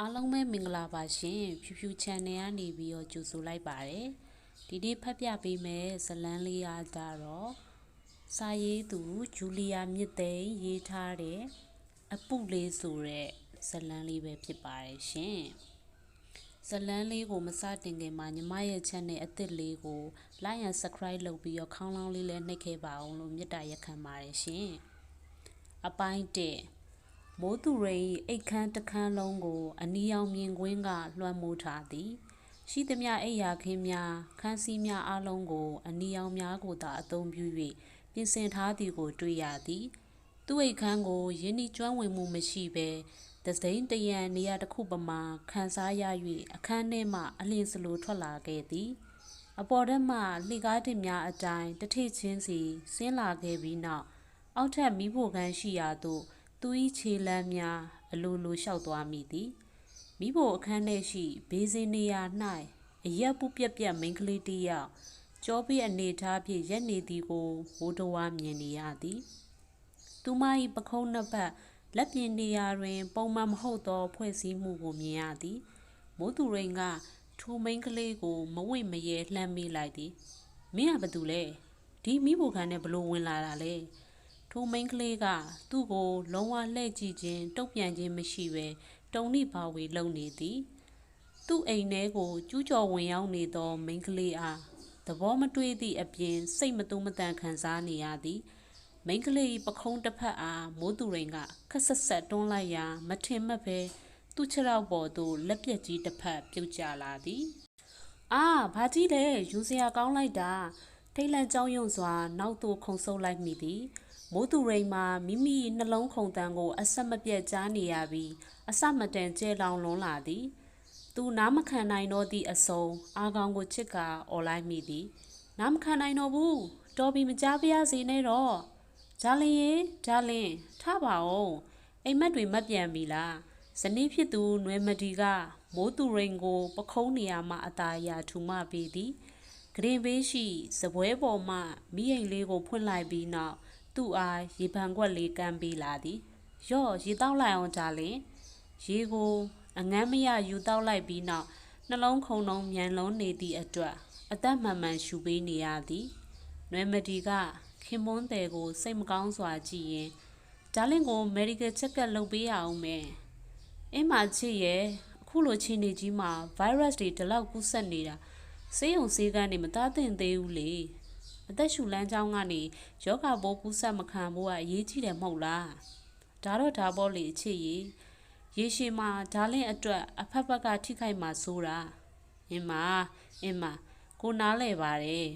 အားလုံးပဲမင်္ဂလာပါရှင်ဖြူဖြူ channel ကနေပြီးတော့ကြိုဆိုလိုက်ပါတယ်ဒီနေ့ဖတ်ပြပေးမယ်ဇလန်းလေးအားကတော့စာရေးသူဂျူလီယာမြစ်သိန်းရေးထားတဲ့အပုလေးဆိုတဲ့ဇလန်းလေးပဲဖြစ်ပါတယ်ရှင်ဇလန်းလေးကိုမစတင်ခင်မှာညီမရဲ့ channel အသစ်လေးကို like and subscribe လုပ်ပြီးတော့ခေါင်းလောင်းလေးလည်းနှိပ်ခဲ့ပါအောင်လို့မေတ္တာရက်ခံပါတယ်ရှင်အပိုင်း1 မိုးသူရိန်အိတ်ခမ်းတခန်းလုံးကို အနီရောင်မြင်ကွင်းက လွှမ်းမိုးထားသည် ရှိသမျှအိယာခင်းများခန်းစည်းများအလုံးကို အနီရောင်များကိုသာအသုံးပြု၍ပြင်ဆင်ထားသည်ကို တွေ့ရသည် သူ့အိတ်ခမ်းကိုယင်းဤကျွမ်းဝင်မှုမရှိဘဲသစိမ့်တရံနေရာတစ်ခုပမာခန်းစားရ၍အခန်းထဲမှအလင်းစလိုထွက်လာခဲ့သည်အပေါ်ထက်မှလှိကားတင်များအတိုင်းတထိချင်းစီဆင်းလာခဲ့ပြီးနောက်အောက်ထပ်မိဖို့ကန်းရှိရာသို့ သူ၏ခြေလမ်းများအလိုလိုလျှောက်သွားမိသည်မိဖို့အခန်းထဲရှိဘေးစင်းနေရာ၌အရက်ပူပြက်ပြက်မိန်းကလေးတစ်ယောက်ကြောပြီးအနေထားဖြင့်ရက်နေသည်ကိုဝိုးတော်ဝါမြင်နေရသည်သူမ၏ပခုံးနှစ်ပတ်လက်ပြင်နေရာတွင် ပုံမှန်မဟုတ်သော ဖွဲ့စည်းမှုကိုမြင်ရသည်မိုးသူရိန်ကထိုမိန်းကလေးကို မဝင့်မရဲလှမ်းမိလိုက်သည်မင်းကဘာတူလဲဒီမိဖို့ခန်းနဲ့ဘလို့ဝင်လာတာလဲ ထိုမိန်းကလေးကသူ့ကိုလုံးဝလှည့်ကြည့်ခြင်းတုံ့ပြန်ခြင်းမရှိဘဲတုံနိဘာဝေလုံနေသည်သူ့အိမ်ထဲကိုကျူးကျော်ဝင်ရောက်နေသောမိန်းကလေးအားသဘောမတွေ့သည့်အပြင်စိတ်မတုံးမတန်ခံစားနေရသည်မိန်းကလေးပခုံးတစ်ဖက်အားမိုးသူရိန်ကခက်ဆက်ဆက်တွန်းလိုက်ရာမထင်မှတ်ပဲသူ့ခြေထောက်ပေါ်သို့လက်ပြက်ကြီးတစ်ဖက်ပြုတ်ကျလာသည်အာဘာကြီးလဲယူစရာကောင်းလိုက်တာထိတ်လန့်ကြောက်ရွံ့စွာ နောက်သို့ခုန်ဆုပ်လိုက်မိသည် မိုးသူရိန်မှာမိမိနှလုံးခုန်တန်ကိုအဆက်မပြတ်ကြားနေရပြီးအစမတန်ကျဲလောင်လွန်လာသည် သူနားမခံနိုင်တော့သည့်အစုံအာကောင်ကိုချစ်ကអော်လိုက်မိသည်နားမခံနိုင်တော့ဘူးတော်ပြီမကြားပါရစေနဲ့တော့ဂျာလင်ရေဂျာလင်ထပါအောင်အိမ်မက်တွေမပြန်ပြီလားဇနီးဖြစ်သူနွယ်မဒီကမိုးသူရိန်ကိုပခုံးနေရာမှအตาအရာထူမပေးသည်ဂရင်ဘေးရှိစပွဲပေါ်မှမိအိမ်လေးကိုဖွင့်လိုက်ပြီးနောက် သူ့အားရေပန်ခွက်လေးကမ်းပေးလာသည်ရော့ရေတောက်လိုက်အောင်ကြလင်ရေကိုအငမ်းမရယူတောက်လိုက်ပြီးနောက်နှလုံးခုန်လုံးမြန်လုံးနေသည့်အတွက်အသက်မှန်မှန်ရှူပေးနေရသည်နွယ်မတီကခင်မွန်းတယ်ကို စိတ်မကောင်းစွာကြည့်ရင်ဒါလင်ကို medical check-up လုပ်ပေးရအောင်မယ်အင်းမချစ်ရဲ့အခုလိုချင်းနေကြီးမှာ virus တွေဒီလောက်ကူးစက်နေတာဆေးရုံဆေးကန်းတွေမသားသင့်သေးဘူးလေ အသက်ရှူလမ်းကြောင်းကနေယောဂပိုးကူးစက်မခံဖို့ကအရေးကြီးတယ်မဟုတ်လားဒါတော့ဒါပေါ့လေအချစ်ရေရေရှည်မှာဒါလင့်အတွက်အဖက်ဖက်ကထိခိုက်မှာဆိုတာအင်းမအင်းမကိုနားလဲပါတယ်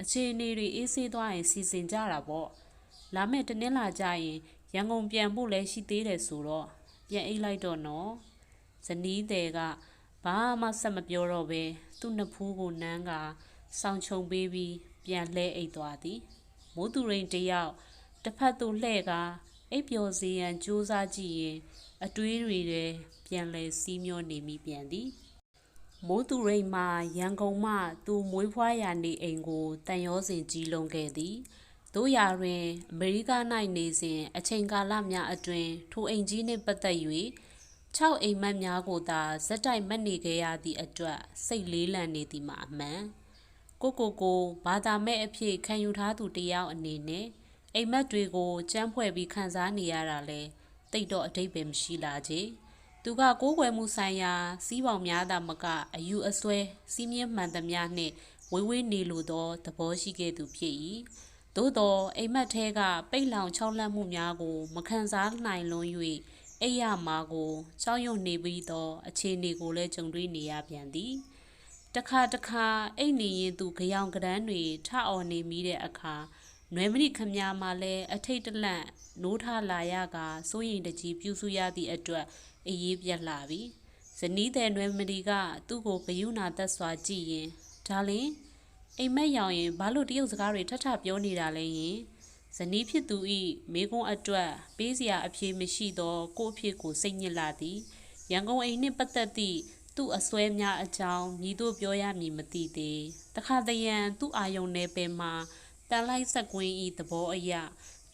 အခြေအနေတွေအေးဆေးသွားရင်စီစဉ်ကြတာပေါ့လာမယ့်တနင်္လာကျရင်ရန်ကုန်ပြန်ဖို့လည်းရှိသေးတယ်ဆိုတော့ပြန်အိတ်လိုက်တော့နော်ဇနီးတဲ့ကဘာမှဆက်မပြောတော့ပဲသူ့နှစ်ဖူးကိုနမ်းကစောင်းချုံပေးပြီး ပြန်လှဲအိတ်သွားသည်မိုးသူရိန်တယောက်တစ်ဖက်သို့လှဲ့ကအိပ်ပျော်စေရန်ကြိုးစားကြည့်ရင်အတွေးတွေထဲပြန်လဲစီးမျောနေမိပြန်သည်မိုးသူရိန်မှရန်ကုန်မှသူမွေးဖွားရာနေအိမ်ကိုတန်ရောစဉ်ကြီးလုံးခဲ့သည်တို့ရာတွင်အမေရိက၌နေစဉ်အချိန်ကာလများအတွင်းထိုအိမ်ကြီးနှင့်ပတ်သက်၍6အိမ်မက်များကိုသာဇက်တိုက်မက်နေခဲ့ရသည့်အတွက်စိတ်လေးလံနေသည်မှာအမှန် ကိုကိုကိုဘာသာမဲ့အဖြစ်ခံယူထားသူတယောက်အနေနဲ့အိမ်မက်တွေကိုကြမ်းဖွဲ့ပြီးခံစားနေရတာလဲတိတ်တော့အတိတ်ပဲမရှိလာကြသူကကိုးကွယ်မှုဆိုင်ရာစီးပေါင်များသာမကအယူအဆွဲစီးမြင့်မှန်သမျှနှင့်ဝေးဝေးနေလိုသောသဘောရှိခဲ့သူဖြစ်၏သို့သောအိမ်မက်ထဲကပိတ်လောင်ချောက်လန့်မှုများကို မခံစားနိုင်လွန်၍အိယာမာကိုကြောက်ရွံ့နေပြီးသောအခြေအနေကိုလည်းကြုံတွေ့နေရပြန်သည် တခါတခါအိတ်နေရင်သူကြောင်ကရန်းတွေထအော်နေမိတဲ့အခါနွယ်မရိခမများမှလည်းအထိတ်တလန့်နိုးထလာရကစိုးရင်တကြီးပြူစုရသည့်အတွက်အေးရေးပြက်လာပြီဇနီးတဲ့နွယ်မရိကသူ့ကိုဂယုဏသက်စွာကြည့်ရင်ဒါလင်အိမ်မက်ရောင်ရင်ဘာလို့တရုတ်စကားတွေထထပြောနေတာလဲယင်ဇနီးဖြစ်သူဤမိကုန်းအတွက်ပေးစရာအဖြေမရှိသောကို့အဖြစ်ကိုစိတ်ညစ်လာသည်ရန်ကုန်အိမ်နှင့်ပတ်သက်သည့် သူ့အစွဲများအကြောင်းမြည်တို့ပြောရမည်မသိသေးတခါတရံသူ့အာယုံနယ်ပယ်မှာတန်လိုက်ဆက်ကွင်းဤသဘောအရ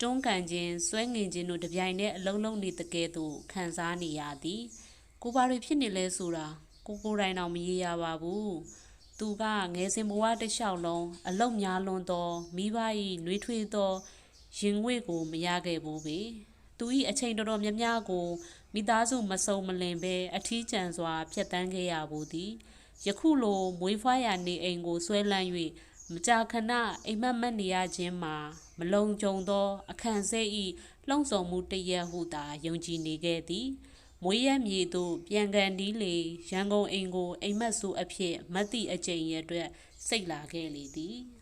တွန်းကန်ခြင်းဆွဲငင်ခြင်းတို့တပြိုင်တည်းအလုံးလုံးနေတကယ်သို့ခံစားနေရသည်ကိုဘာတွေဖြစ်နေလဲဆိုတာကိုကိုယ်တိုင်တော့မရေရပါဘူးသူကငယ်စဉ်ဘဝတစ်လျှောက်လုံးအလုတ်များလွန်သောမိဘ၏နှွေးထွေးသောရင်ငွေကိုမရခဲ့ဘူးပေသူ၏အချိန်တော်တော်များများကို မိသားစုမစုံမလင်ပဲအထီးကျန်စွာဖျက်ဆီးခဲ့ရဘူးသည်ယခုလိုမွေးဖွားရာနေအိမ်ကိုဆွဲလန်း၍မကြာခဏအိမ်မက်မက်နေရခြင်းမှာမလုံခြုံသော အခန့်ဆဲ၏လှုံ့ဆော်မှုတရက်ဟုသာယုံကြည်နေခဲ့သည်မွေးရမြေသို့ပြန်ကန်ဒီလေရန်ကုန်အိမ်ကိုအိမ်မက်ဆူအဖြစ်မတ်တိအကျိန်ရဲ့အတွက်စိတ်လာခဲ့လေသည်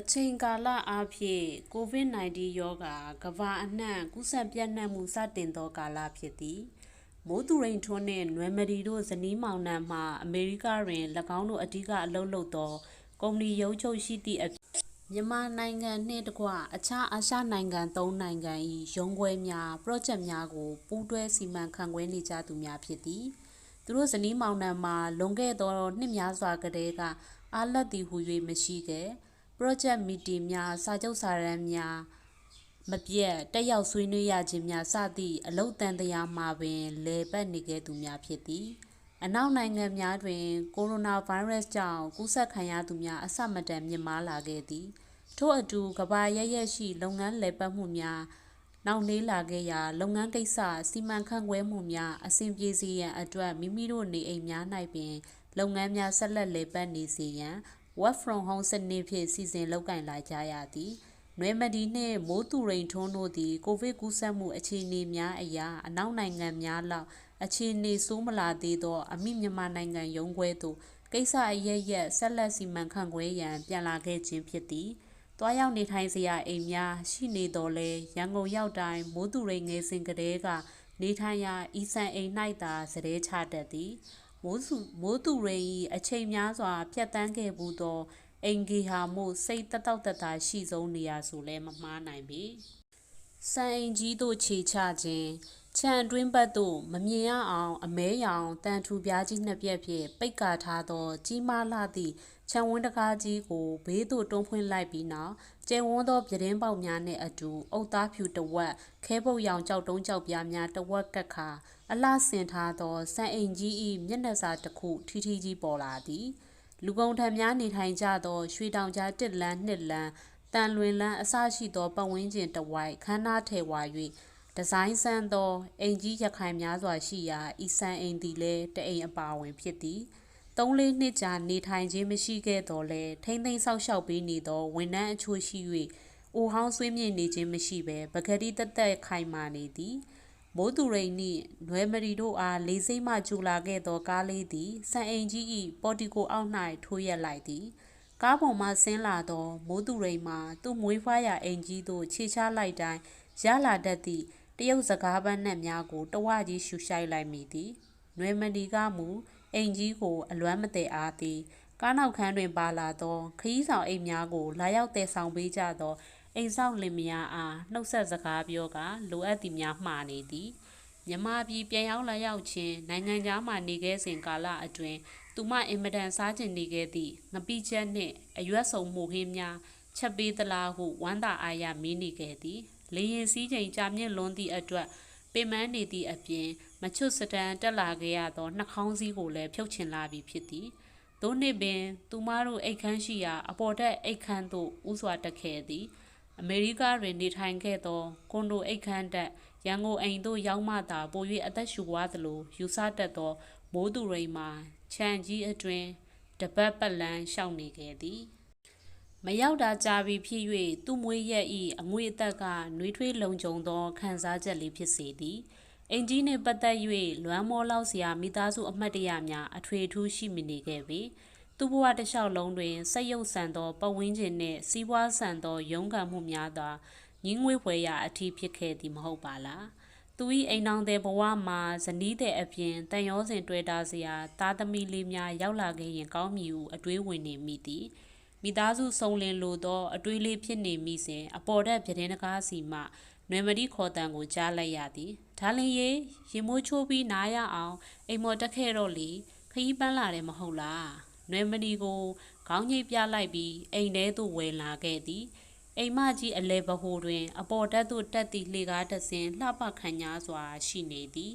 အချိန်ကာလအားဖြင့် COVID-19 ရောဂါကမ္ဘာအနှံ့ကူးစက်ပြန့်နှံ့မှုစတင်သောကာလဖြစ်သည်မိုးသူရိန်ထွန်းနှင့်နွယ်မဒီတို့ဇနီးမောင်နှံမှအမေရိကတွင်၎င်းတို့အဓိကအလုပ်လုပ်သောကုမ္ပဏီရုံးချုပ်ရှိသည့်မြန်မာနိုင်ငံနှင့်တကွအခြားအာရှနိုင်ငံ၃နိုင်ငံ၏ရုံးခွဲများပရော့ဂျက်များကိုပူးတွဲစီမံခန့်ခွဲနေကြသူများဖြစ်သည်သူတို့ဇနီးမောင်နှံမှာလွန်ခဲ့သောနှစ်များစွာကတည်းကအားလက်သည်ဟု၍မရှိခဲ့ ပရော့ဂျက်မီတီများစာချုပ်စာတမ်းများမပြတ်တက်ရောက်ဆွေးနွေးရခြင်းများစသည့်အလုတ်တန်တရားမှာပင်လဲပတ်နေခဲ့သူများဖြစ်သည်အနောက်နိုင်ငံများတွင်ကိုရိုနာဗိုင်းရပ်စ်ကြောင့်ကူးစက်ခံရသူများအဆမတန်မြင့်မားလာခဲ့သည်ထို့အတူကဘာရရက်ရှိ လုပ်ငန်းလည်ပတ်မှုများနောက်နှေးလာခဲ့ရာလုပ်ငန်းကိစ္စစီမံခန့်ခွဲမှုများအဆင်ပြေစေရန်အတွက်မိမိတို့နေအိမ်များ၌ပင်လုပ်ငန်းများဆက်လက်လည်ပတ်နေစေရန် work from home စနစ်ဖြင့်စီစဉ်လုပ်ကိုင်လာကြရသည်နွေမဒီနှင့်မိုးသူရိန်ထွန်းတို့သည်ကိုဗစ်ကူးစက်မှုအခြေအနေများအရာအနောက်နိုင်ငံများလောက်အခြေအနေဆိုးမလာသေးသော အမိမြန်မာနိုင်ငံရုံးခွဲသို့ကိစ္စအရရက်ဆက်လက်စီမံခန့်ခွဲရန်ပြန်လာခဲ့ခြင်းဖြစ်သည်။တွားရောက်နေထိုင်စရာအိမ်များရှိနေတော်လဲရန်ကုန်ရောက်တိုင်းမိုးသူရိန်ငယ်စဉ်ကတည်းက နေထိုင်ရာဤဆန်အိမ်၌သာစတဲ့ချတတ်သည်။ မိုးစုမိုးသူရိန်၏အချိန်များစွာဖြတ်တန်းခဲ့မှုသောအင်ဂီဟာမှုစိတ်တတောက်တတာရှိဆုံးနေရာဆိုလဲမမှားနိုင်ပေ။စံအိမ်ကြီးတို့ခြေချခြင်းခြံအတွင်းဘက်သို့မမြင်ရအောင် အမဲရောင်တန်ထူပြားကြီးနှစ်ပြက်ဖြင့်ပိတ်ကာထားသော ကြီးမားလှသည့် ခြံဝန်းတကားကြီးကိုဘေးသို့တွန်းဖွင့်လိုက်ပြီးနောက်ကျဲဝန်းသောပြတင်းပေါက်များနှင့်အတူအုတ်သားဖြူတဝက်ခဲပုတ်ရောင်ကြောက်တုံးကြောက်ပြားများတဝက်ကက်ခါအလှဆင်ထားသောစံအိမ်ကြီး၏မျက်နှာစာတစ်ခုထီထီကြီးပေါ်လာသည်လူကုန်ထံများနေထိုင်ကြသောရွှေတောင်ကြားတစ်လန်းနှစ်လန်းတန်လွင်လန်းအစရှိသောပတ်ဝန်းကျင်တဝိုက်ခန်းနာထဲဝါ၍ဒီဇိုင်းဆန်းသောအိမ်ကြီးရခိုင်များစွာရှိရာဤဆန်အိမ်သည်လည်းတအိမ်အပါဝင်ဖြစ်သည် သုံးလေးနှစ်ကြာနေထိုင်ခြင်းမရှိခဲ့တော့လဲထိမ့်သိမ်းဆောက်ရှောက်ပေးနေသောဝန်ထမ်းအချို့ရှိ၍အိုဟောင်းဆွေးမြေ့နေခြင်းမရှိဘဲပကတိတက်တက်ခိုင်မာနေသည်မိုးသူရိန်နှင့်နွယ်မရီတို့အားလေးစိမ့်မှကျူလာခဲ့သောကားလေးသည်ဆန်အိမ်ကြီး၏ပေါ်တီကိုအောက်၌ထိုးရက်လိုက်သည်ကားပေါ်မှဆင်းလာသောမိုးသူရိန်မှာသူ့မွေးဖွားရာအိမ်ကြီးသို့ခြေချလိုက်တိုင်းရလာတတ်သည့်တရုတ်စကားပန်းနှက်များကိုတဝကြီးရှူရှိုက်လိုက်မိသည်နွေမဒီကမူ အိမ်ကြီးကိုအလွမ်းမတည်အားသည်ကားနောက်ခန်းတွင်ပါလာသောခရီးဆောင်အိမ်များကိုလာရောက်တည်ဆောင်ပေးကြသောအိမ်ဆောင်လင်မယားအားနှုတ်ဆက်စကားပြောကလိုအပ်သည်များမှားနေသည်မြမပြည်ပြန်ရောက်လာရောက်ခြင်းနိုင်ငံသားမှနေခဲ့စဉ်ကာလအတွင်းသူမအင်မတန်စားကျင်နေခဲ့သည့်ငပိချက်နှင့်အရွက်စုံမှုဟင်းများချက်ပေးသလားဟုဝမ်းသာအားရမင်းနေခဲ့သည်လေရင်စည်းချိန်ကြာမြင့်လွန်းသည့်အတွက်ပင်မနေသည့်အပြင် မချွတ်စတန်တက်လာခဲ့ရသောနှာခေါင်းစည်းကိုလည်းဖြုတ်ချင်လာပြီဖြစ်သည်သို့နှင့်ပင်သူမတို့အိတ်ခမ်းရှိရာအပေါ်တက်အိတ်ခမ်းသို့ဥစွာတက်ခဲ့သည် အမေရိကတွင်နေထိုင်ခဲ့သောကွန်ဒိုအိတ်ခမ်းတက်ရန်ကုန်အိမ်သို့ရောက်မှသာပို၍အသက်ရှူွားသလိုယူဆတတ်သောမိုးသူရိန်မှာခြံကြီးအတွင်တပတ်ပတ်လန်းရှောင်နေခဲ့သည်မရောက်တာကြာပြီဖြစ်၍သူ့မွေးရက်ဤအငွေအသက်ကနှွေးထွေးလုံခြုံသောခံစားချက်လေးဖြစ်စေသည် အင်ကြီးနှင့်ပတ်သက်၍လွမ်းမောလောက်စရာမိသားစုအမှတ်တရများအထွေထူးရှိမနေခဲ့ပေသူ့ဘဝတစ်လျှောက်လုံးတွင်ဆက်ရုပ်ဆန်သောပတ်ဝန်းကျင်နှင့်စီးပွားဆန်သောရုန်းကန်မှုများသာညင်းငွေဖွယ်ရာအထီးဖြစ်ခဲ့သည်မဟုတ်ပါလားသူ၏အိမ်အောင်တဲ့ဘဝမှာဇနီးတဲ့အပြင်တန်ရောစင်တွေ့တာစရာသားသမီးလေးများရောက်လာခဲ့ရင်ကောင်းမည်ဟုအတွေးဝင်နေမိသည်မိသားစုစုံလင်လိုသောအတွေးလေးဖြစ်နေမိစဉ်အပေါ်တက်ပြတင်းတကားစီမှ နွေမတိခေါ်တန်ကိုကြားလိုက်ရသည်ဒါလင်ရေရင်မိုးချိုးပြီးနားရအောင်အိမ်မော်တက်ခဲ့တော့လေခရီးပန်းလာတယ်မဟုတ်လားနွေမတိကိုခေါင်းကြီးပြလိုက်ပြီးအိမ်ထဲသို့ဝင်လာခဲ့သည်အိမ်မကြီးအလဲဘဟိုတွင် အပေါ်တက်သို့တက်သည့်လှေကားတဆင်လှပခံညာစွာရှိနေသည်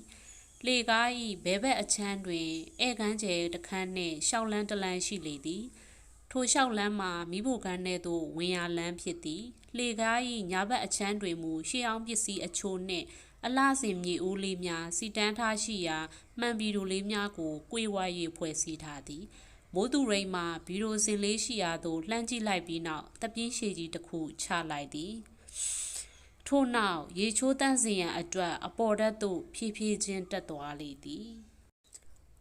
လေကား၏ဘဲဘက်အချမ်းတွင်ဧကန်းကျဲတခန်းနှင့်ရှောက်လန်းတလန်းရှိလေသည် ထိုလျှောက်လန်းမှာမိဖို့ကန်းထဲသို့ဝင်ရလန်းဖြစ်သည်လှေကား၏ညာဘက်အချမ်းတွင်မူရှေးအောင်ပစ္စည်းအချို့နှင့်အလှစင်မြေအိုးလေးများစီတန်းထားရှိရာမှန်ဘီရိုလေးများကို꿰ဝါ၍ဖွဲ့စည်းထားသည်မိုးသူရိန်မှဘီရိုစင်လေးရှိရာသို့လှမ်းကြည့်လိုက်ပြီးနောက်တပြင်းရှည်ကြီးတစ်ခုချလိုက်သည်ထို့နောက်ရေချိုးတန်းစင်ရန်အတွက်အပေါ်ဓာတ်သို့ဖြည်းဖြည်းချင်းတက်သွားလေသည်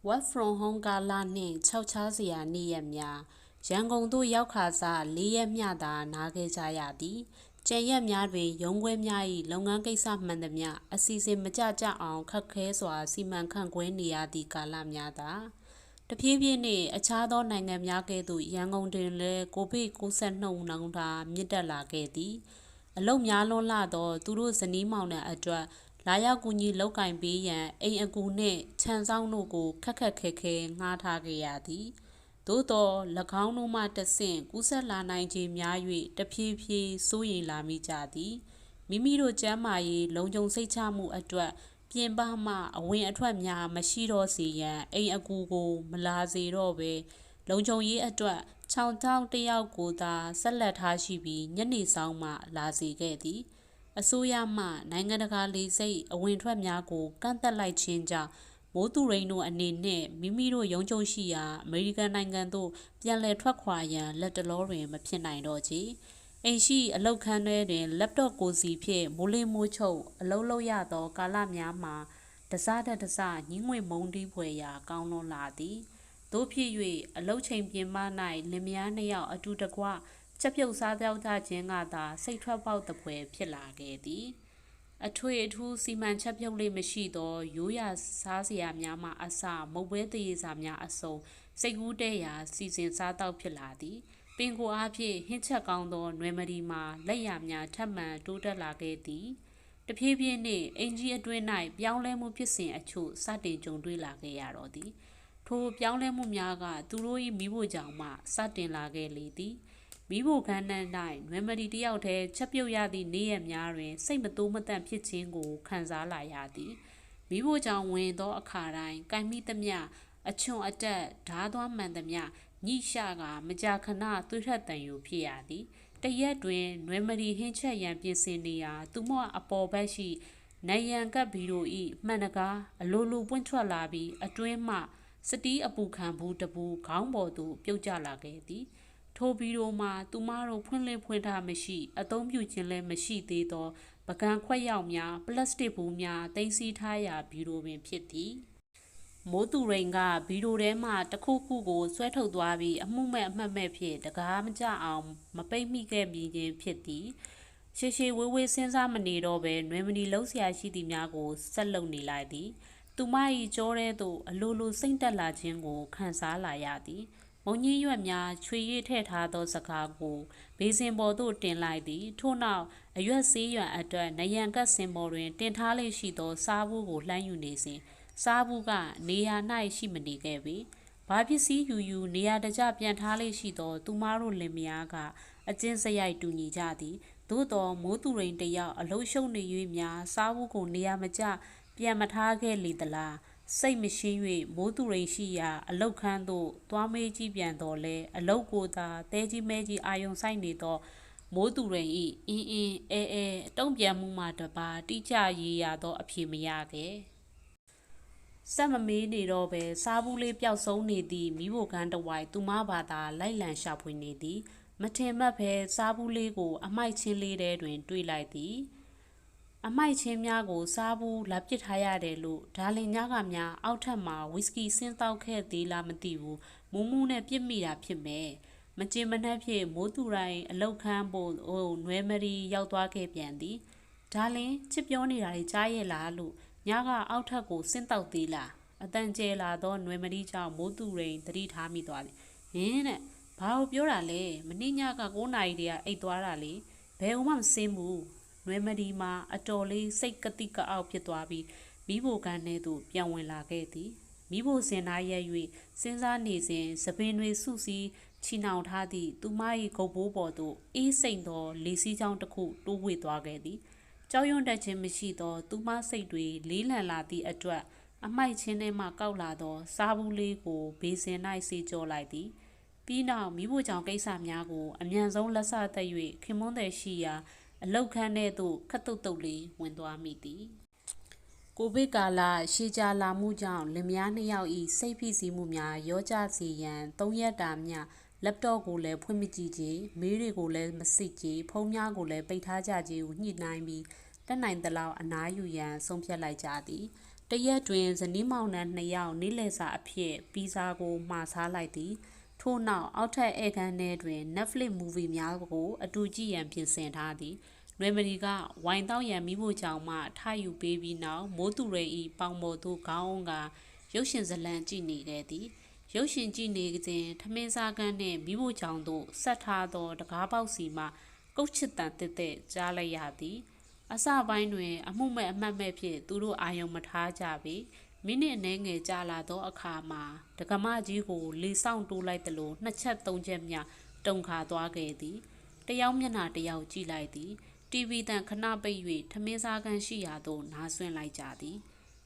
work from home ကာလနှင့်ခြောက်ခြားစရာနေ့ရက်များ ရန်ကုန်သို့ရောက်ခါစား၄ရက်မျှသာနားခဲ့ကြရသည်ကျန်ရက်များတွင်ရုံးခွဲများ၏လုပ်ငန်းကိစ္စမှန်သမျှအစီအစဉ်မကျကြအောင်ခက်ခဲစွာစီမံခန့်ခွဲနေရသည့်ကာလများသာတဖြည်းဖြည်းနှင့်အခြားသောနိုင်ငံများကဲ့သို့ရန်ကုန်တွင်လည်းကိုဗစ် -19 နှုန်းတာမြင့်တက်လာခဲ့သည်အလုံများလွန်းလာသောသူတို့ဇနီးမောင်နှံအတွက်လာရောက်ကူညီလောက်ကင်ပေးရန်အိမ်အကူနှင့်ခြံဆောင်တို့ကိုခက်ခက်ခဲခဲငှားထားခဲ့ရသည် သို့သော၎င်းတို့မှတဆင့်ကူးဆက်လာနိုင်ခြင်းများ၍တဖြည်းဖြည်းစိုးရိမ်လာမိကြသည်မိမိတို့ကျမ်းမာရေးလုံခြုံစိတ်ချမှုအတွက်ပြင်ပမှအဝင်အထွက်များမရှိတော့စေရန်အိမ်အကူကို မလာစေတော့ဘဲလုံခြုံရေးအတွက်ခြောင်ချောင်းတယောက်ကိုသာဆက်လက်ထားရှိပြီးညနေဆောင်မှလာစေခဲ့သည်အစိုးရမှနိုင်ငံတကာလေဆိပ်အဝင်ထွက်များကိုကန့်သက်လိုက်ခြင်းကြောင့် မိုးသူရိန်တို့အနေနဲ့မိမိတို့ရုံးချုပ်ရှိရာအမေရိကန်နိုင်ငံသို့ပြန်လည်ထွက်ခွာရန်လက်တလောတွင်မဖြစ်နိုင်တော့ချေအိမ်ရှိအလောက်ခန်းထဲတွင် laptop ကိုစီဖြင့်မိုးလေးမိုးချုပ်အလုံးလုံးရသော ကာလများမှာတစားတတစညင်းငွေမုံတီးဖွယ်ရာကောင်းလွန်လာသည်တို့ဖြစ်၍အလုတ်ချိန်ပြင်ပ၌လင်မယားနှစ်ယောက်အတူတကွချက်ပြုတ်စားကြောက်ကြခြင်းကသာစိတ်ထွက်ပေါက်တပွဲဖြစ်လာခဲ့သည် အထွေအထူးစီမံချက်ပြုတ်လေးမရှိသောရိုးရာစားစရာများမှအစမုတ်ပွဲတရေစာများအစုံစိတ်ကူးတဲ့ရာစီစဉ်စားတော့ဖြစ်လာသည်ပင်ကိုအားဖြင့်ဟင်းချက်ကောင်းသောနွယ်မဒီမှာလက်ရများထပ်မံတိုးတက်လာခဲ့သည်တဖြည်းဖြည်းနှင့်အင်ကြီးအတွင်း၌ပြောင်းလဲမှုဖြစ်စဉ်အချို့စတင်ကြုံတွေ့လာခဲ့ရတော့သည်ထိုပြောင်းလဲမှုများကသူတို့၏မိဖို့ကြောင့်မှစတင်လာခဲ့လေသည် မိဖို့ခန်းနှံ၌နွယ်မဒီတယောက်တည်းချက်ပြုတ်ရသည့်နေ့ရက်များတွင် စိတ်မတိုးမတန့်ဖြစ်ခြင်းကိုခံစားလာရသည်မိဖို့ကြောင့်ဝင်သောအခါတိုင်းကံမိသမျှအချွန်အတက်ဓားသွားမှန်သမျှညိရှကမကြာခဏသွေးထက်တန်ယူဖြစ်ရသည်တရက်တွင်နွယ်မရီဟင်းချက်ရန်ပြင်ဆင်နေရာသူမအပေါ်ဘက်ရှိနိုင်ရန်ကပ်ဗီရိုဤမှန်တကားအလိုလိုပွင့်ထွက်လာပြီးအတွင်းမှစတီးအပူခံဘူးတပူခေါင်းပေါ်သို့ပြုတ်ကျလာခဲ့သည် ထိုဗီရိုမှာသူမတို့ဖွင့်လှစ်ဖွင့်ထားမရှိ အသုံးပြုခြင်းလည်းမရှိသေးသောပကံခွက်ရောက်များပလတ်စတစ်ဘူးများတင်စီထားရာဗီရိုပင်ဖြစ်သည်မိုးသူရိန်ကဗီဒီယိုထဲမှာတခုခုကိုဆွဲထုတ်သွားပြီးအမှုမဲ့အမှတ်မဲ့ဖြင့်တကားမကြအောင်မပိတ်မိခဲ့ပြီးခြင်းဖြစ်သည်ရှေရှေဝေးဝေးစဉ်းစားမနေတော့ဘဲနွေမနီလုံးဆရာရှိသည်များကိုဆက်လုပ်နေလိုက်သည် သူမ၏ကြောထဲသို့အလိုလိုစိမ့်တက်လာခြင်းကိုခံစားလာရသည် မုံကြီးရွက်များချွေရည်ထည့်ထားသောစကားကိုဘေးစင်ပေါ်သို့တင်လိုက်သည်ထို့နောက်အရွက်ဆေးရွံအတွက်နယံကတ်စင်ပေါ်တွင်တင်ထားလေရှိသောစားဘူးကိုလှမ်းယူနေစဉ်စားဘူးကနေရာ၌ရှိမနေခဲ့ပေ။ဘာပစ္စည်းယူယူနေရာတကျပြန်ထားလေရှိသော သူမတို့လင်မယားကအကျဉ်းစရိုက်တူညီကြသည်။သို့တော်မိုးသူရိန်တယောက်အလုံးရှုံနေ၍များစားဘူးကိုနေရာမကျပြန်မထားခဲ့လေသလား။ စိတ်မရှင်း၍မိုးသူရိန်ရှိရာ အလုတ်ခန်းသို့သွားမေးကြည့်ပြန်တော်လဲအလုတ်ကိုသာတဲကြီးမဲကြီးအာယုံဆိုင်နေသောမိုးသူရိန်ဤအင်းအင်းအဲအဲတုံ့ပြန်မှုမှတပါတိကျရေးရသော အဖြေမရခဲ့။စက်မမေးနေတော့ပဲစားဘူးလေးပျောက်ဆုံးနေသည့်မိဖို့ကန်းတဝိုက်သူမဘာသာလိုက်လံရှာဖွေနေသည် မထင်မှတ်ပဲစားဘူးလေးကို အမိုက်ချင်းလေးထဲတွင် တွေ့လိုက်သည် အမိုက်ချင်းများကိုစားဘူးလာပစ်ထားရတယ်လို့ဒါလင်ညကများအောက်ထပ်မှာဝီစကီဆင်းတောက်ခဲ့သေးလားမသိဘူးမူးမူးနဲ့ပြစ်မိတာဖြစ်မယ်မကြင်မနှက်ဖြင့်မိုးသူတိုင်းအလောက်ခန်းဖို့ဟိုနွဲမရီရောက်သွားခဲ့ပြန်သည်ဒါလင်ချစ်ပြောနေတာတွေကြားရဲ့လားလို့ညကအောက်ထပ်ကိုဆင်းတောက်သေးလားအတန်ကျဲလာသောနွယ်မတိကြောင့်မိုးသူရိန်သတိထားမိသွားသည်ဟင်းတဲ့ဘာလို့ပြောတာလဲမနေ့ညက9နာရီတည်းကအိတ်သွားတာလေဘယ်မှမစင်းဘူး နွယ်မဒီမှာအတော်လေးစိတ်ကတိကအောက်ဖြစ်သွားပြီးမိဖို့ကန်းထဲသို့ပြန်ဝင်လာခဲ့သည်မိဖို့စင်သားရဲ၍စဉ်းစားနေစဉ်သပင်တွေစုစည်းချီနှောင်ထားသည့်သူမ၏ဂုတ်ဘိုးပေါ်သို့အေးစိမ့်သောလေစီးချောင်းတစ်ခုတိုးဝှေ့သွားခဲ့သည်ကြောက်ရွံ့တတ်ခြင်းမရှိသော သူမစိတ်တွေလေးလံလာသည့်အတွက်အမိုက်ချင်းထဲမှကောက်လာသော စားဘူးလေးကိုဘေးစင်၌စီကြောလိုက်သည်ပြီးနောက်မိဖို့ကြောင့်ကိစ္စများကိုအမြန်ဆုံးလက်ဆသက်၍ခင်မွန်းတဲ့ရှိရာ အလောက်ခန်းထဲသို့ခတ်တုတ်တုတ်လေးဝင်သွားမိသည်ကိုဗစ်ကာလရှေးကြာလာမှုကြောင့်လင်မယားနှစ်ယောက်၏စိတ်ဖိစီးမှုများရောကြစေရန်၃ရက်တာမျှလပ်တော့ကိုလည်းဖွင့်မကြည့်ကြမေးတွေကိုလည်းမစစ်ကြဖုန်းများကိုလည်းပိတ်ထားကြကြဟုညှိနှိုင်းပြီးတက်နိုင်သလောက်အနားယူရန်ဆုံးဖြတ်လိုက်ကြသည်တရက်တွင်ဇနီးမောင်နှံနှစ်ယောက်နေလည်စာအဖြစ်ပီဇာကိုမှာစားလိုက်သည် ထို့နောက်အောက်ထပ်ဧကန်ထဲတွင် Netflix movie များကို အတူကြည့်ရန်ပြင်ဆင်ထားသည်နွေမရီကဝိုင်တောက်ရန်မိဖို့ကြောင့်မှထယူပေးပြီးနောက်မိုးသူရိဤပေါင်ပေါ်သို့ခေါင်းအောင်ကရုပ်ရှင်ဇလံကြည့်နေခဲ့သည်ရုပ်ရှင်ကြည့်နေစဉ်ထမင်းစားကန်းနှင့်မိဖို့ကြောင့်သို့ဆက်ထားသောတကားပေါက်စီမှကုတ်ချစ်တန်တစ်တဲ့ကြားလိုက်ရသည်အစပိုင်းတွင် အမှုမဲ့အမှတ်မဲ့ဖြင့်သူတို့အာယုံမထားကြပေ မိနစ်အနည်းငယ်ကြာလာသောအခါမှာဒကမကြီးကိုလေဆောင်တိုးလိုက်သလိုနှစ်ချက်သုံးချက်မြတုံခါသွားခဲ့သည်တယောက်မျက်နှာတယောက်ကြည့်လိုက်သည်တီဗီတန်ခဏပိတ်၍ထမင်းစားခန်းရှိရာသို့နားဆွင့်လိုက်ကြသည်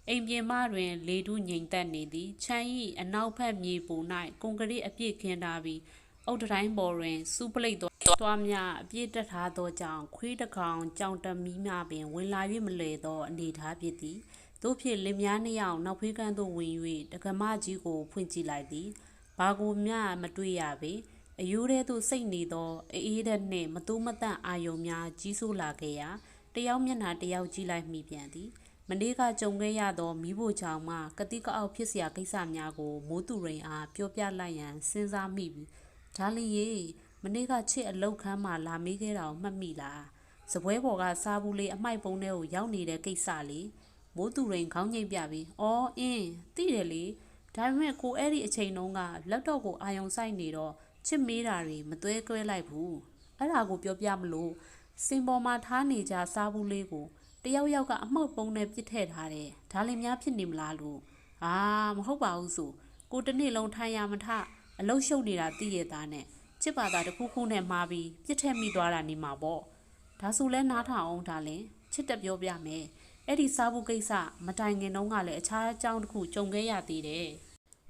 အိမ်ပြင်မတွင် လေထုငြိမ်သက်နေသည်ချမ်းဤအနောက်ဘက်မြေပုံ၌ကွန်ကရစ်အပြည့်ခင်းထားပြီးအုတ်တိုင်းပေါ်တွင်စူးပလိတ်သွားများအပြည့်တက်ထားသောကြောင့်ခွေးတကောင်ကြောင်တမီးများပင်ဝင်လာ၍မလဲသောအနေထားဖြစ်သည် တို့ဖြင့်လင်မယားနှစ်ယောက်နောက်ဖေးကန်းသို့ဝင်၍တကမကြီးကိုဖွင့်ကြည့်လိုက်သည်ဘာကိုမျှမတွေ့ရပေအယိုးထဲသို့စိတ်နေသောအေးအေးတဲ့နှင့်မတူးမတန့်အာယုံများကြီးဆိုးလာခဲ့ရာတယောက်မျက်နှာတယောက်ကြည့်လိုက်မိပြန်သည်မနေ့ကကြုံခဲ့ရသောမိဖို့ချောင်မှကတိကအောက်ဖြစ်စရာကိစ္စများကိုမိုးသူရိန်အားပြောပြလိုက်ရန်စဉ်းစားမိပြီဒါလီရေမနေ့ကချစ်အလောက်ခန်းမှလာမေးခဲ့တာကိုမှတ်မိလားစပွဲပေါ်ကစားဘူးလေးအမိုက်ပုံးထဲကိုရောက်နေတဲ့ကိစ္စလေး မိုးသူရိန်ခေါင်းငိမ့်ပြပြီးအော်အင်းသိတယ်လေဒါပေမဲ့ကိုအဲ့ဒီအချိန်တုန်းကလက်တော့ကိုအာယုံဆိုင်နေတော့ချစ်မေးတာတွေမသွဲကွဲလိုက်ဘူးအဲ့ဒါကိုပြောပြမလို့စင်ပေါ်မှာထားနေကြစားဘူးလေးကိုတယောက်ယောက်ကအမှုတ်ပုံးနဲ့ပြစ်ထည့်ထားတယ်ဒါလည်းများဖြစ်နေမလားလို့အာမဟုတ်ပါဘူးဆိုကိုတနေ့လုံးထိုင်ရမထအလုတ်ရှုပ်နေတာသိရတာနဲ့ချစ်ပါတာတခုခုနဲ့မှားပြီးပြစ်ထည့်မိသွားတာနေမှာပေါ့ဒါဆိုလဲနားထောင်အောင်ဒါလည်းချစ်တက်ပြောပြမယ် အဲ့ဒီစားဖို့ကိစ္စမတိုင်ခင်တုန်းကလည်းအခြားအကြောင်းတစ်ခုကြုံခဲ့ရသေးတယ်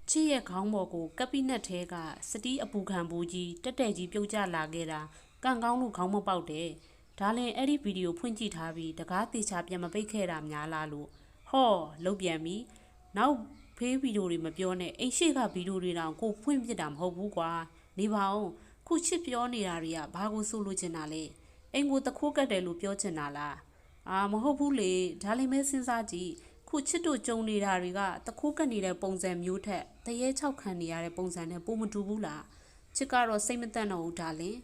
ချစ်ရဲ့ခေါင်းပေါ်ကိုကပိနက်သေးကစတီးအပူခံဘူးကြီးတက်တက်ကြီးပြုတ်ကျလာခဲ့တာကန့်ကောင်းလို့ခေါင်းမပေါက်တယ်ဒါလည်းအဲ့ဒီဗီဒီယိုဖွင့်ကြည့်ထားပြီးတကားတေချာပြန်မပိတ်ခဲ့တာများလားလို့ဟောလုတ်ပြန်ပြီနောက်ဖေးဗီဒီယိုတွေမပြောနဲ့အိမ်ရှိကဗီဒီယိုတွေတောင်ကိုဖွင့်ပြစ်တာမဟုတ်ဘူးကွာနေပါအောင်ခုချစ်ပြောနေတာတွေကဘာကိုဆိုလိုချင်တာလဲအိမ်ကိုတခိုးကတ်တယ်လို့ပြောချင်တာလား အာမဟုတ်ဘူးလေဒါလည်းမဲစဉ်းစားကြည့်ခုချစ်တို့ကြုံနေတာတွေကတခိုးကတ်နေတဲ့ပုံစံမျိုးထက်တရေချောက်ခံနေရတဲ့ပုံစံနဲ့ပုံမတူဘူးလားချစ်ကတော့စိတ်မတန့်တော့ဘူးဒါလည်း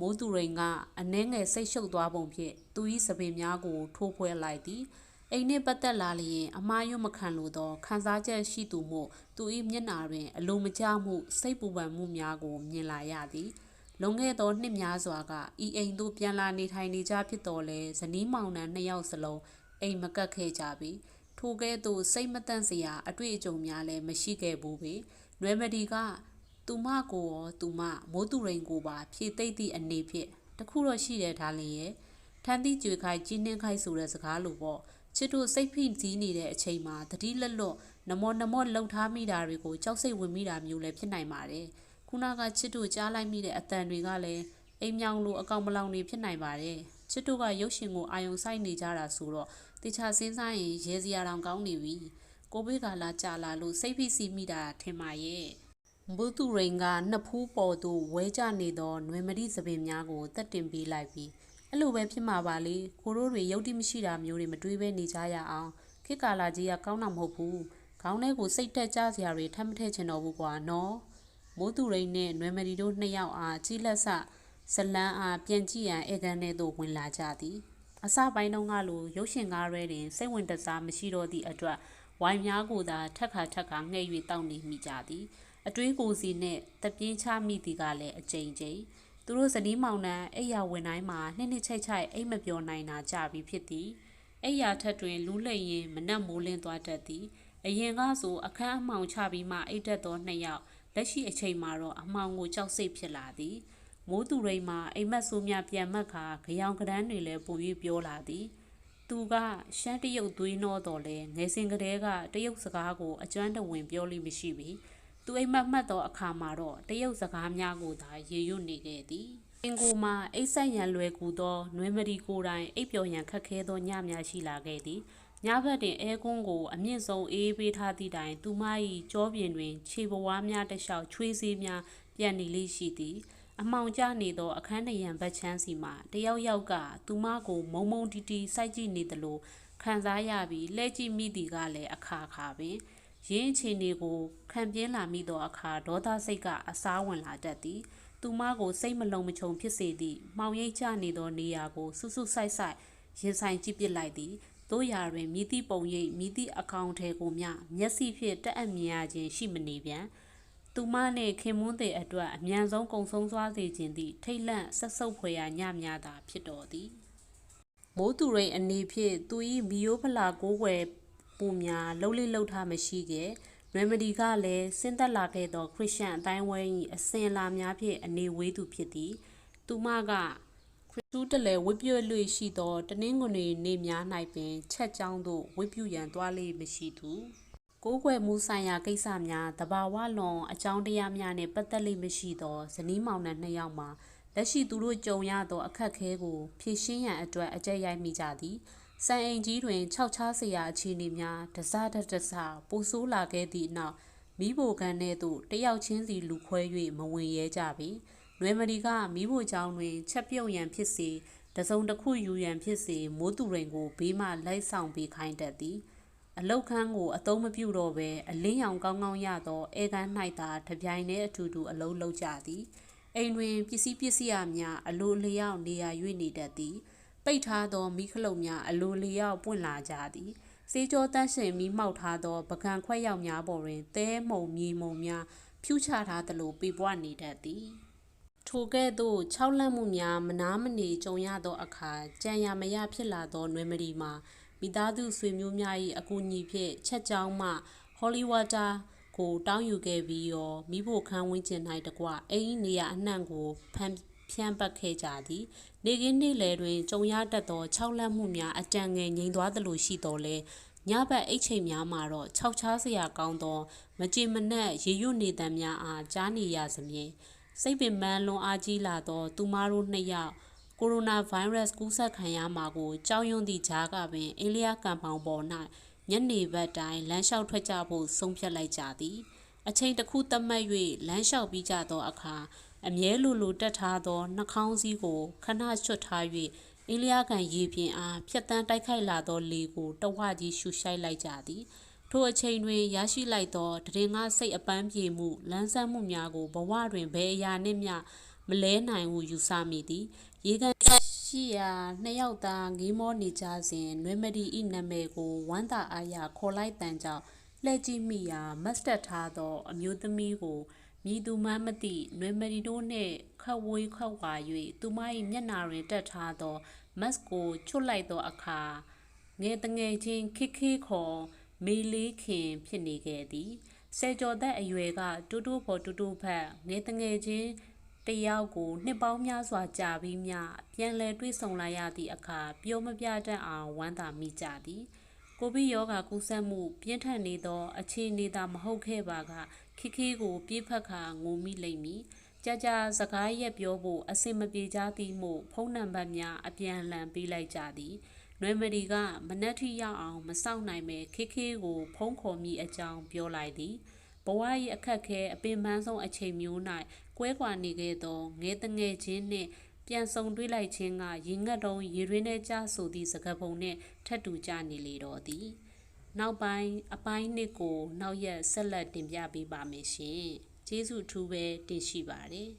မိုးသူရိန်ကအနှဲငယ်စိတ်ရှုပ်သွားပုံဖြင့်သူ၏စပင်များကိုထိုးဖွဲလိုက်သည်အိမ်နှင့်ပတ်သက်လာလျင်အမားရွမခံလိုသောခံစားချက်ရှိသူမှုသူ၏မျက်နာတွင် အလိုမကျမှုစိတ်ပူပန်မှုများကိုမြင်လာရသည် လွန်ခဲ့သောနှစ်များစွာကဤအိမ်သို့ပြန်လာနေထိုင်နေကြဖြစ်တော်လဲဇနီးမောင်နှံနှစ်ယောက်စလုံးအိမ်မကတ်ခဲ့ကြပြီထိုကဲ့သို့စိတ်မတန့်စရာအတွေ့အကြုံများလည်းမရှိခဲ့ဘူးပေနွယ်မဒီကသူမကိုရောသူမမိုးသူရိန်ကိုပါဖြည့်သိမ့်သည့်အနေဖြင့်တခုတော့ရှိတယ်ဒါလင်ရဲ့ထန်းသည့်ကြွေခိုက်ကြီးနှင်းခိုက်ဆိုတဲ့စကားလိုပေါ့ချစ်တို့စိတ်ဖိစီးနေတဲ့အချိန်မှာတတိလက်လွတ်နမောနမောလှုပ်ထားမိတာတွေကိုကြောက်စိတ်ဝင်မိတာမျိုးလည်းဖြစ်နိုင်ပါတယ် ခုနကချစ်တို့ကြားလိုက်မိတဲ့အတန်တွေကလည်းအိမ်မြောင်လိုအကောင်မလောင်နေဖြစ်နိုင်ပါတယ်ချစ်တို့ကရုပ်ရှင်ကိုအာယုံဆိုင်နေကြတာဆိုတော့တခြားစင်းစားရင်ရဲစရာတောင်ကောင်းနေပြီကိုဘေးကလာကြာလာလို့စိတ်ဖိစီးမိတာထင်ပါရဲ့ဘုသူရိန်ကနှစ်ဖူးပေါ်သို့ဝဲကျနေသောနွေမတိသပင်များကိုတက်တင်ပေးလိုက်ပြီးအဲ့လိုပဲဖြစ်မှာပါလေကိုတို့တွေရုပ်တိမရှိတာမျိုးတွေမတွေးဘဲနေကြရအောင်ခေတ်ကာလကြီးကကောင်းတာမဟုတ်ဘူးခေါင်းထဲကိုစိတ်တက်ကြစရာတွေထပ်မထည့်ချင်တော့ဘူးကွာနော် မိုးသူရိန်နဲ့နွေမရီတို့နှစ်ယောက်အားကြီးလက်ဆဇလန်းအားပြန်ကြည့်ရန်အေကန်ထဲသို့ဝင်လာကြသည်အစပိုင်းတုန်းကလိုရုပ်ရှင်ကားရဲတွင်စိတ်ဝင်တစားမရှိတော့သည့်အတွက်ဝိုင်များကိုသာထက်ခါထက်ခါငှဲ့၍တောက်နေမိကြသည်အတွေးကိုစီနှင့်တပြင်းချမိသည်ကလည်းအကြိမ်ကြိမ်သူတို့ဇနီးမောင်နှံအိယာဝင်တိုင်းမှာနှစ်နှစ်ချိတ်ချိုက်အိမ်မပြောနိုင်တာကြပြီးဖြစ်သည်အိယာထက်တွင်လူးလိမ်ရင်မနက်မိုးလင်းသွားတတ်သည်အရင်ကဆိုအခန်းအမှောင်ချပြီးမှအိတ်တက်သောနှစ်ယောက် လက်ရှိအချိန်မှာတော့အမှောင်ကိုကြောက်စိတ်ဖြစ်လာသည်မိုးသူရိန်မှာအိမ်မက်ဆိုးများပြန်မက်ခါကြောင်ကရန်းတွေလည်းပုံ၍ပြောလာသည်သူကရှမ်းတရုတ်သွေးနှောတော်လဲငယ်စဉ်ကတည်းကတရုတ်စကားကိုအကျွမ်းတဝင်ပြောလို့မရှိပြီသူအိမ်မက်မှတ်သောအခါမှာတော့တရုတ်စကားများကိုသာရေရွတ်နေခဲ့သည်အင်ကိုမှာအိတ်ဆက်ရန်လွယ်ကူသောနွေမရီကိုယ်တိုင်အိပ်ပျော်ရန်ခက်ခဲသောညများရှိလာခဲ့သည် ညဘက်တွင်အဲကွန်းကိုအမြင့်ဆုံးအေးပေးထားသည့်တိုင်သူမ၏ကြောပြင်တွင် ခြေပွားများတစ်လျှောက်ချွေးစေးများပြန့်နေလိရှိသည်အမောင်ကျနေသောအခန်းနရံဘက်ချမ်းစီမှတယောက်ယောက်ကသူမကိုမုံမုံတီတီစိုက်ကြည့်နေသလိုခံစားရပြီးလှဲကြည့်မိသည်ကလည်းအခါခါပင်ရင်းအခြေအနေကိုခံပြင်းလာမိသောအခါဒေါသစိတ်ကအစားဝင်လာတတ်သည်သူမကိုစိတ်မလုံးမချုံဖြစ်စေသည့်မှောင်ရိပ်ချနေသောနေရာကိုဆွဆွဆိုင်ဆိုင်ရင်ဆိုင်ကြည့်ပစ်လိုက်သည် တို့ရာတွင်မိသည့်ပုံရိပ်မိသည့်အကောင့်ထဲကိုမျှမျက်စိဖြင့်တက်အပ်မြင်ရခြင်းရှိမနေပြန်သူမနှင့်ခင်မွန်းတဲ့အတွက်အမြန်ဆုံးကုံဆုံးသွားစေခြင်းသည့်ထိတ်လန့်ဆက်ဆုပ်ဖွယ်ရာညများသာဖြစ်တော်သည်မိုးသူရိန်အနေဖြင့်သူ၏မီယိုဖလာကိုးွယ်ပူများလှုပ်လိလှုပ်ထားမရှိခဲ့ရမဒီကလည်းဆင်းသက်လာခဲ့သောခရစ်ယာန်အတိုင်းဝဲ၏အစဉ်လာများဖြင့်အနေဝေးသူဖြစ်သည် သူမက ခရစ်တုတလဲဝိပြွလွေရှိသောတနင်္ဂနွေနေ့များ၌ပင် ချက်ကြောင်းသို့ဝိပြူရန်သွားလေမရှိသူကိုးကွယ်မှုဆိုင်ရာကိစ္စများတဘာဝလွန်အကြောင်းတရားများနှင့်ပတ်သက်လိမရှိသောဇနီးမောင်နှံနှစ်ယောက်မှာလက်ရှိသူတို့ကြုံရသောအခက်ခဲကိုဖြေရှင်းရန်အတွက်အကြက်ရိုက်မိကြသည်စံအိမ်ကြီးတွင်ခြောက်ခြားစရာအခြေအနေများတစားတတစားပိုဆိုးလာခဲ့သည့်နောက်မိဘကန်ထဲသို့တယောက်ချင်းစီလူခွဲ၍မဝင်ရဲကြပြီ။ နွေမဒီကမီးဖို့ချောင်းတွင်ချက်ပြုတ်ရန်ဖြစ်စေတစုံတစ်ခုယူရန်ဖြစ်စေမိုးသူရင်ကိုဘေးမှလိုက်ဆောင်ပေးခိုင်းတတ်သည်အလောက်ခန်းကိုအသုံးမပြုတော့ဘဲအလင်းရောင်ကောင်းကောင်းရသောအဲကန်း၌သာတပြိုင်တည်းအထူးတူအလုံးလုံးကြသည်အိမ်တွင်ပစ္စည်းပစ္စည်းအများအလိုလျောက်နေရာ၍နေတတ်သည်ပိတ်ထားသောမိခလုတ်များအလိုလျောက်ပွင့်လာကြသည်စေကြောတန့်ရှင်မိမောက်ထားသောပကံခွက်ရောက်များပေါ်တွင်သဲမုံမြေမုံများဖြူချထားသလိုပေပွားနေတတ်သည် ထိုကဲ့သို့၆လက်မှုများမနာမနေကြုံရသောအခါကြံရမရဖြစ်လာသောနွေမရီမှာမိသားစုဆွေမျိုးများ၏အကူအညီဖြင့်ချက်ကြောင်းမှဟောလီဝါတာကိုတောင်းယူခဲ့ပြီးရောမိဖို့ခန်းဝင်းကျင်၌တကွအိမ်နေရအနှံ့ကိုဖန်ဖြန့်ပတ်ခဲ့ကြသည် နေကင်းနေ့လယ်တွင်ကြုံရတတ်သော၆လက်မှုများအတန်ငယ်ငြိမ်သွားသလိုရှိတော်လဲညဘက်အိတ်ချိန်များမှာတော့ခြောက်ချားစရာကောင်းသော မကြင်မနက်ရေရွတ်နေတမ်းများအားကြားနေရစမြဲ စိတ်ပင်ပန်းလွန်အားကြီးလာသော သူမတို့နှစ်ယောက်ကိုရိုနာဗိုင်းရပ်စ်ကူးစက်ခံရမှာကိုကြောက်ရွံ့သည့်ကြားကပင်အိန္ဒိယကံပေါင်ပေါ်၌ညနေဘက်တိုင်းလမ်းလျှောက်ထွက်ကြဖို့ဆုံးဖြတ်လိုက်ကြသည်အချိန်တစ်ခုသတ်မှတ်၍လမ်းလျှောက်ပြီးကြသောအခါအမြဲလိုလိုတက်ထားသောနှာခေါင်းစည်းကိုခဏချွတ်ထား၍အိလျာကန်ရေပြင်အားဖြတ်တန်းတိုက်ခိုက်လာသောလေကိုတဝကြီးရှူရှိုက်လိုက်ကြသည် ထိုအချိန်တွင်ရရှိလိုက်သောတရင်ငါစိတ်အပန်းပြေမှုလန်းဆန်းမှုများကိုဘဝတွင်ဘယ်အရာနှင့်မျှမလဲနိုင်ဟုယူဆမိသည်ရေကန်ရှိရာနှစ်ယောက်သားငေးမောနေကြစဉ်နွေမဒီဤနာမည်ကိုဝမ်းသာအားရခေါ်လိုက်တန်ကြောင့်လှည့်ကြည့်မိရာမတ်စတက်ထားသော အမျိုးသမီးကိုမြည်သူမှမသိနွေမရီတို့နှင့်ခတ်ဝေးခတ်ဝါ၍သူမ၏မျက်နာတွင်တက်ထားသော မတ်ကိုချွတ်လိုက်သောအခါငယ်တငယ်ချင်းခိခိခေါ် မေလေးခင်ဖြစ်နေခဲ့သည်ဆယ်ကျော်သက်အရွယ်ကတူတူဖို့တူတူဖက်ငယ်တငယ်ချင်းတယောက်ကိုနှစ်ပေါင်းများစွာကြာပြီးမြပြန်လည်တွေ့ဆုံလာရသည့်အခါပြောမပြတတ်အောင်ဝမ်းသာမိကြသည်ကိုဗစ်ရောဂါကူးစက်မှု ပြင်းထန်နေသော အခြေအနေသာမဟုတ်ခဲ့ပါကခိခိကိုပြေးဖက်ခါငိုမိလိမ့်မည်ကြာကြာစကားရက်ပြောဖို့အစင်မပြေကြသည်မို့ဖုန်းနံပါတ်များအပြန်အလှန်ပေးလိုက်ကြသည် နွေမရီကမနက်ထီရောက်အောင်မစောင့်နိုင်ပဲခိခိကိုဖုန်းခေါ်မိအကြောင်းပြောလိုက်သည်ဘဝ၏အခက်ခဲအပင်ပန်းဆုံးအချိန်မျိုး၌ကွဲကွာနေခဲ့သောငယ်တငယ်ချင်းနှင့်ပြန်ဆုံတွေ့လိုက်ခြင်းကရင်ငတ်တုံးရေရင်းထဲကျဆိုသည့်စကားပုံနှင့်ထပ်တူကြနေလေတော့သည်နောက်ပိုင်းအပိုင်းနှစ်ကို နောက်ရက်ဆက်လက်တင်ပြပေးပါမယ်ရှင်ကျေးဇူးထူးပဲတင်ရှိပါတယ်